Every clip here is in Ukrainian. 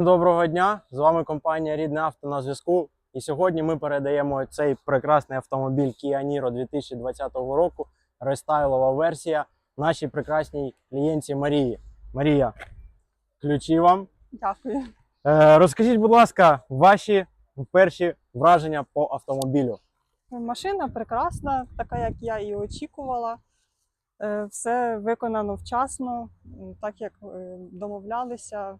Доброго дня! З вами компанія Рідне авто на зв'язку. І сьогодні ми передаємо цей прекрасний автомобіль Kia Niro 2020 року, рестайлова версія нашій прекрасній клієнтці Марії. Марія, ключі вам. Дякую. Е, розкажіть, будь ласка, ваші перші враження по автомобілю. Машина прекрасна, така як я і очікувала. Е, Все виконано вчасно, так як е, домовлялися.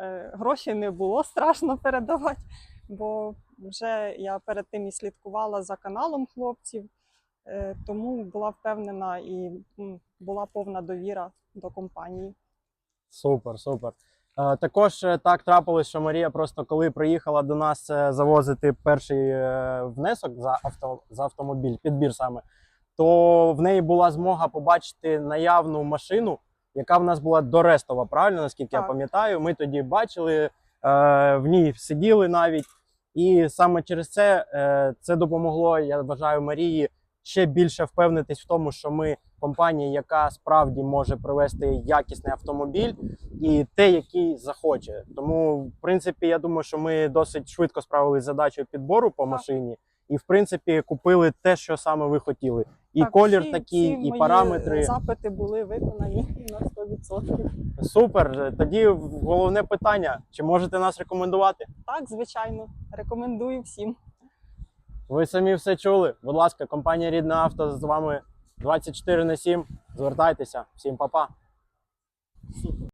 Е, Гроші не було страшно передавати, бо вже я перед тим і слідкувала за каналом хлопців, е, тому була впевнена і була повна довіра до компанії. Супер, супер. Е, також так трапилось, що Марія просто коли приїхала до нас завозити перший внесок за авто за автомобіль, підбір саме, то в неї була змога побачити наявну машину, яка в нас була дорестова, правильно, наскільки я пам'ятаю. Ми тоді бачили, е, в ній сиділи навіть. І саме через це е, це допомогло, я вважаю, Марії ще більше впевнитись в тому, що ми компанія, яка справді може привезти якісний автомобіль і те, який захоче. Тому, в принципі, я думаю, що ми досить швидко справилися з задачею підбору по Так. машині, і в принципі купили те, що саме ви хотіли. І Так, колір всі- такий, всі і мої параметри. Запити були виконані на 100%. Супер. Тоді головне питання: чи можете нас рекомендувати? Так, звичайно, рекомендую всім. Ви самі все чули. Будь ласка, компанія Рідне авто з вами 24 на 7. Звертайтеся. Всім па-па. Всім.